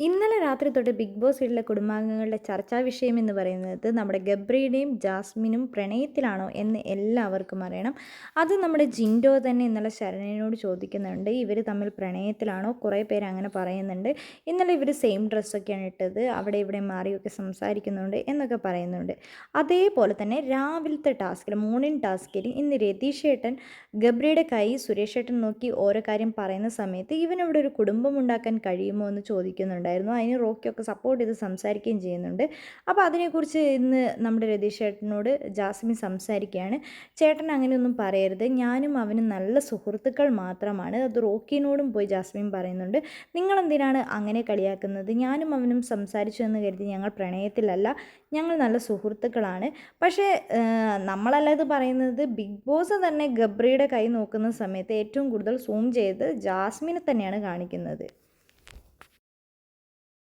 ഇന്നലെ രാത്രി തൊട്ട് ബിഗ് ബോസ് വീട്ടിലെ കുടുംബാംഗങ്ങളുടെ ചർച്ചാ വിഷയം എന്ന് പറയുന്നത് നമ്മുടെ ഗബ്രിയുടെയും ജാസ്മിനും പ്രണയത്തിലാണോ എന്ന് എല്ലാവർക്കും അറിയണം. അത് നമ്മുടെ ജിൻഡോ തന്നെ ഇന്നലെ ശരണനോട് ചോദിക്കുന്നുണ്ട്. ഇവർ തമ്മിൽ പ്രണയത്തിലാണോ? കുറേ പേര് അങ്ങനെ പറയുന്നുണ്ട്. ഇന്നലെ ഇവർ സെയിം ഡ്രസ്സൊക്കെയാണ് ഇട്ടത്. അവിടെ ഇവിടെ മാറിയൊക്കെ സംസാരിക്കുന്നുണ്ട് എന്നൊക്കെ പറയുന്നുണ്ട്. അതേപോലെ തന്നെ രാവിലത്തെ ടാസ്കിൽ മോർണിംഗ് ടാസ്കിൽ ഇന്ന് രതീഷ് ഏട്ടൻ ഗബ്രിയുടെ കൈ സുരേഷ് ഏട്ടൻ നോക്കി ഓരോ കാര്യം പറയുന്ന സമയത്ത് ഇവനവിടെ ഒരു കുടുംബം ഉണ്ടാക്കാൻ കഴിയുമോ എന്ന് ചോദിക്കുന്നുണ്ട്. ഉണ്ടായിരുന്നു. അതിന് റോക്കിയൊക്കെ സപ്പോർട്ട് ചെയ്ത് സംസാരിക്കുകയും ചെയ്യുന്നുണ്ട്. അപ്പോൾ അതിനെക്കുറിച്ച് ഇന്ന് നമ്മുടെ രതീഷ് ചേട്ടനോട് ജാസ്മിൻ സംസാരിക്കുകയാണ്. ചേട്ടൻ അങ്ങനെയൊന്നും പറയരുത്. ഞാനും അവനും നല്ല സുഹൃത്തുക്കൾ മാത്രമാണ്. അത് റോക്കിനോടും പോയി ജാസ്മിൻ പറയുന്നുണ്ട്. നിങ്ങളെന്തിനാണ് അങ്ങനെ കളിയാക്കുന്നത്? ഞാനും അവനും സംസാരിച്ചു എന്ന് കരുതി ഞങ്ങൾ പ്രണയത്തിലല്ല. ഞങ്ങൾ നല്ല സുഹൃത്തുക്കളാണ്. പക്ഷേ നമ്മളല്ല ഇത് പറയുന്നത്. ബിഗ് ബോസ് തന്നെ ഗബ്രിയുടെ കൈ നോക്കുന്ന സമയത്ത് ഏറ്റവും കൂടുതൽ സൂം ചെയ്ത് ജാസ്മിനെ തന്നെയാണ് കാണിക്കുന്നത്.